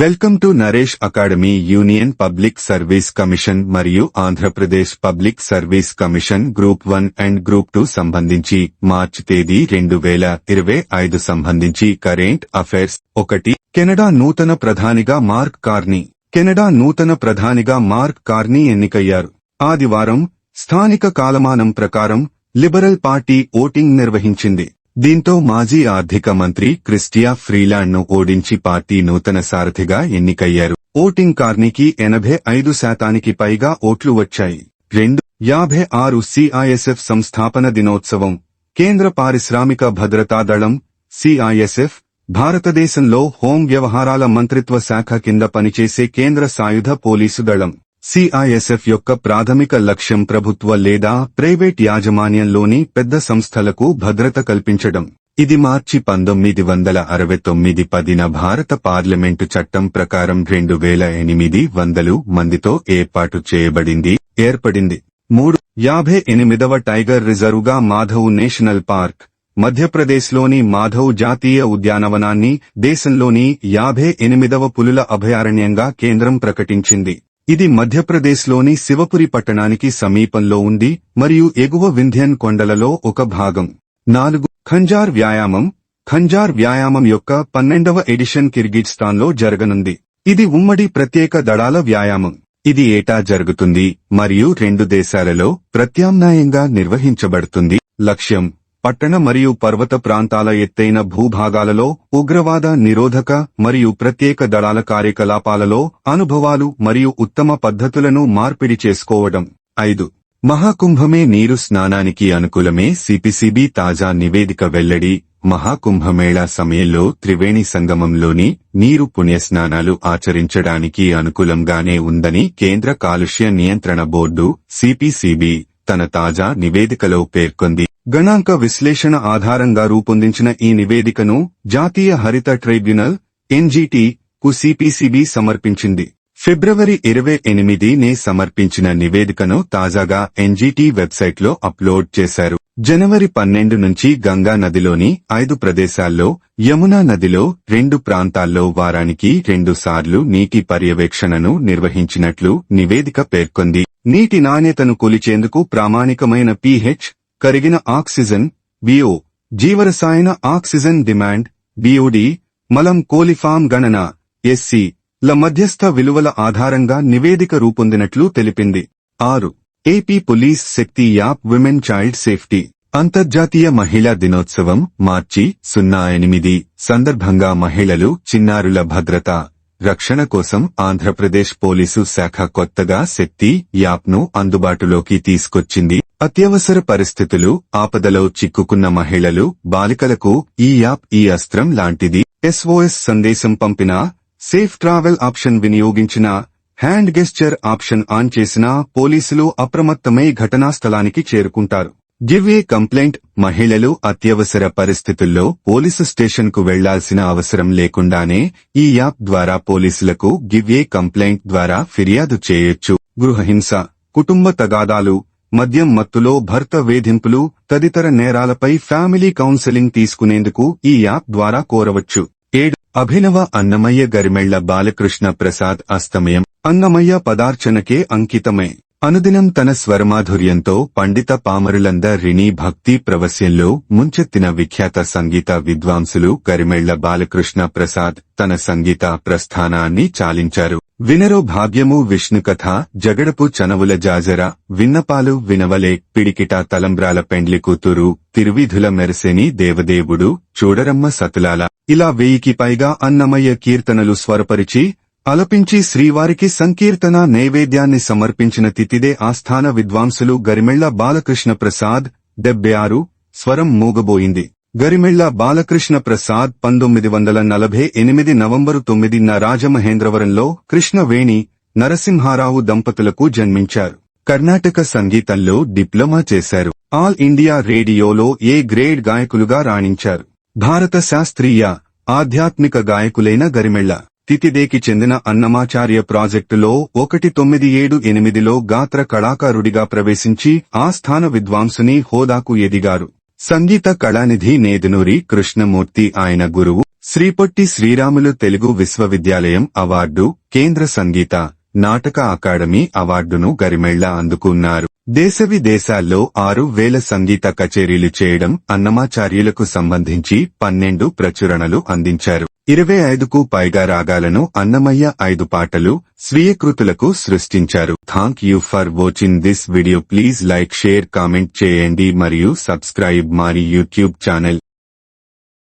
Welcome to Naresh academy union public service commission మరియు Andhra Pradesh public service commission group one and group two సంబంధించి March తేదీ రెండు వేల ఇరవై ఐదు సంబంధించి కరెంట్ అఫైర్స్ ఒకటి. కెనడా నూతన ప్రధానిగా మార్క్ కార్నీ. కెనడా నూతన ప్రధానిగా మార్క్ కార్నీ ఎన్నికయ్యారు. ఆదివారం స్థానిక కాలమానం ప్రకారం లిబరల్ పార్టీ ఓటింగ్ నిర్వహించింది. దీంతో మాజీ ఆర్థిక మంత్రి క్రిస్టియా ఫ్రీలాండ్ను ఓడించి పార్టీ నూతన సారథిగా ఎన్నికయ్యారు. ఓటింగ్ కార్నికి ఎనభై ఐదు శాతానికి పైగా ఓట్లు వచ్చాయి. రెండు యాభై ఆరు సిఐఎస్ఎఫ్ సంస్థాపన దినోత్సవం కేంద్ర పారిశ్రామిక భద్రతా దళం సిఐఎస్ఎఫ్ భారతదేశంలో హోం వ్యవహారాల మంత్రిత్వ శాఖ కింద పనిచేసే కేంద్ర సాయుధ పోలీసు దళం. సిఐఎస్ఎఫ్ యొక్క ప్రాథమిక లక్ష్యం ప్రభుత్వ లేదా ప్రైవేట్ యాజమాన్యంలోని పెద్ద సంస్థలకు భద్రత కల్పించడం. ఇది మార్చి పంతొమ్మిది వందల అరవై తొమ్మిది పదిన భారత పార్లమెంటు చట్టం ప్రకారం రెండు వేల ఎనిమిది వందలు మందితో ఏర్పాటు చేయబడింది ఏర్పడింది. మూడు యాభై ఎనిమిదవ టైగర్ రిజర్వ్గా మాధవ్ నేషనల్ పార్క్ మధ్యప్రదేశ్లోని మాధవ్ జాతీయ ఉద్యానవనాన్ని దేశంలోని యాభై ఎనిమిదవ పులుల అభయారణ్యంగా కేంద్రం ప్రకటించింది. ఇది మధ్యప్రదేశ్లోని శివపురి పట్టణానికి సమీపంలో ఉంది మరియు ఎగువ వింధ్యన్ కొండలలో ఒక భాగం. నాలుగు. ఖంజార్ వ్యాయామం. ఖంజార్ వ్యాయామం యొక్క పన్నెండవ ఎడిషన్ కిర్గిజ్స్థాన్లో జరగనుంది. ఇది ఉమ్మడి ప్రత్యేక దళాల వ్యాయామం. ఇది ఏటా జరుగుతుంది మరియు రెండు దేశాలలో ప్రత్యామ్నాయంగా నిర్వహించబడుతుంది. లక్ష్యం. పట్టణ మరియు పర్వత ప్రాంతాల ఎత్తైన భూభాగాలలో ఉగ్రవాద నిరోధక మరియు ప్రత్యేక దళాల కార్యకలాపాలలో అనుభవాలు మరియు ఉత్తమ పద్ధతులను మార్పిడి చేసుకోవడం. ఐదు. మహాకుంభమే నీరు స్నానానికి అనుకూలమే సిపిసిబి తాజా నివేదిక వెల్లడి. మహాకుంభమేళా సమయంలో త్రివేణి సంగమంలోని నీరు పుణ్యస్నానాలు ఆచరించడానికి అనుకూలంగానే ఉందని కేంద్ర కాలుష్య నియంత్రణ బోర్డు సిపిసిబి తన తాజా నివేదికలో పేర్కొంది. గణాంక విశ్లేషణ ఆధారంగా రూపొందించిన ఈ నివేదికను జాతీయ హరిత ట్రైబ్యునల్ ఎన్జీటీ కు సిపిసిబి సమర్పించింది. ఫిబ్రవరి ఇరవై ఎనిమిదినే సమర్పించిన నివేదికను తాజాగా ఎన్జీటీ వెబ్సైట్లో అప్లోడ్ చేశారు. జనవరి పన్నెండు నుంచి గంగా నదిలోని ఐదు ప్రదేశాల్లో యమునా నదిలో రెండు ప్రాంతాల్లో వారానికి రెండు సార్లు నీటి పర్యవేక్షణను నిర్వహించినట్లు నివేదిక పేర్కొంది. నీటి నాణ్యతను కొలిచేందుకు ప్రామాణికమైన పీహెచ్ కరిగిన ఆక్సిజన్ బిఓ జీవరసాయన ఆక్సిజన్ డిమాండ్ బిఓడి మలం కోలిఫామ్ గణన ఎస్సి ల మధ్యస్థ విలువల ఆధారంగా నివేదిక రూపొందినట్లు తెలిపింది. ఆరు. AP police Shakti app women child safety అంతర్జాతీయ మహిళా దినోత్సవం మార్చి సున్నా ఎనిమిది. సందర్భంగా మహిళలు చిన్నారుల భద్రత రక్షణ కోసం ఆంధ్రప్రదేశ్ పోలీసు శాఖ కొత్తగా శక్తి యాప్ను అందుబాటులోకి తీసుకొచ్చింది. అత్యవసర పరిస్థితులు ఆపదలో చిక్కుకున్న మహిళలు బాలికలకు ఈ యాప్ ఈ అస్త్రం లాంటిది. ఎస్ఓఎస్ సందేశం పంపినా సేఫ్ ట్రావెల్ ఆప్షన్ వినియోగించిన హ్యాండ్ గెస్చర్ ఆప్షన్ ఆన్ చేసినా పోలీసులు అప్రమత్తమై ఘటనా స్థలానికి చేరుకుంటారు. Give a complaint. మహిళలు అత్యవసర పరిస్థితుల్లో పోలీసు స్టేషన్కు వెళ్ళాల్సిన అవసరం లేకుండానే ఈ యాప్ ద్వారా పోలీసులకు గివ్ ఏ కంప్లైంట్ ద్వారా ఫిర్యాదు చేయొచ్చు. గృహహింస కుటుంబ తగాదాలు మద్యం మత్తులో భర్త వేధింపులు తదితర నేరాలపై ఫ్యామిలీ కౌన్సెలింగ్ తీసుకునేందుకు ఈ యాప్ ద్వారా కోరవచ్చు. ఏడు. అభినవ అన్నమయ్య గరిమెళ్ళ బాలకృష్ణ ప్రసాద్ అస్తమయం. అన్నమయ్య పదార్చనకే అంకితమే. అనుదినం తన స్వరమాధుర్యంతో పండిత పామరులందరినీ భక్తి ప్రవస్యంలో ముంచెత్తిన విఖ్యాత సంగీత విద్వాంసులు గరిమెళ్ళ బాలకృష్ణ ప్రసాద్ తన సంగీత ప్రస్థానాన్ని చాలించారు. వినరో భాగ్యము విష్ణుకథ జగడపు చనవుల జాజర విన్నపాలు వినవలే పిడికిట తలంబ్రాల పెండ్లి కూతురు తిరువిధుల మెరసేని దేవదేవుడు చూడరమ్మ సతులాల. ఇలా వెయ్యికి పైగా అన్నమయ్య కీర్తనలు స్వరపరిచి అలపించి శ్రీవారికి సంకీర్తన నైవేద్యాన్ని సమర్పించిన తితిదే ఆస్థాన విద్వాంసులు గరిమెళ్ళ బాలకృష్ణ ప్రసాద్ డెబ్బై ఆరు స్వరం మూగబోయింది. గరిమెళ్ళ బాలకృష్ణ ప్రసాద్ పంతొమ్మిది వందల నలభై ఎనిమిది నవంబరు తొమ్మిదిన రాజమహేంద్రవరంలో కృష్ణవేణి నరసింహారావు దంపతులకు జన్మించారు. కర్ణాటక సంగీతంలో డిప్లొమా చేశారు. ఆల్ ఇండియా రేడియోలో ఏ గ్రేడ్ గాయకులుగా రాణించారు. భారత శాస్త్రీయ ఆధ్యాత్మిక గాయకులైన గరిమెళ్ళ తితిదేకి చెందిన అన్నమాచార్య ప్రాజెక్టులో ఒకటి తొమ్మిది ఏడు ఎనిమిదిలో గాత్ర కళాకారుడిగా ప్రవేశించి ఆస్థాన విద్వాంసుని హోదాకు ఎదిగారు. సంగీత కళానిధి నేదునూరి కృష్ణమూర్తి ఆయన గురువు. శ్రీపొట్టి శ్రీరాములు తెలుగు విశ్వవిద్యాలయం అవార్డు కేంద్ర సంగీత నాటక అకాడమీ అవార్డును గరిమెళ్ళ అందుకున్నారు. దేశ విదేశాల్లో ఆరు వేల సంగీత కచేరీలు చేయడం అన్నమాచార్యులకు సంబంధించి పన్నెండు ప్రచురణలు అందించారు. ఇరవై ఐదుకు పైగా రాగాలను అన్నమయ్య ఐదు పాటలు స్వీయకృతులకు సృష్టించారు. Thank you for watching this video please like share comment చేయండి మరియు సబ్స్క్రైబ్ మారి యూట్యూబ్ ఛానల్